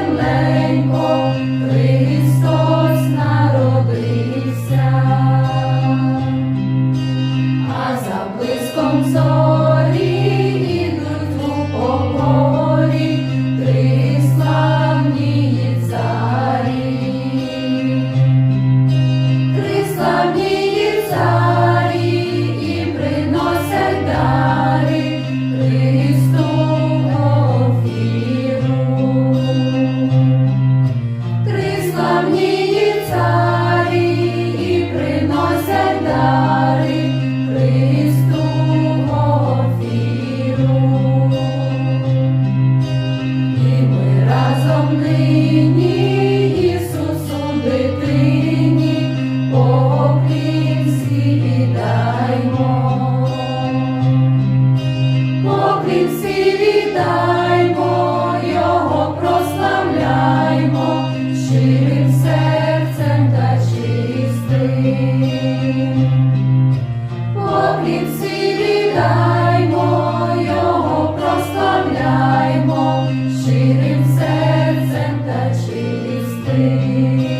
and land. Вітаймо, його прославляймо, щирим серцем та чистим. Поплівці вітаймо, його прославляймо, щирим серцем та чистим.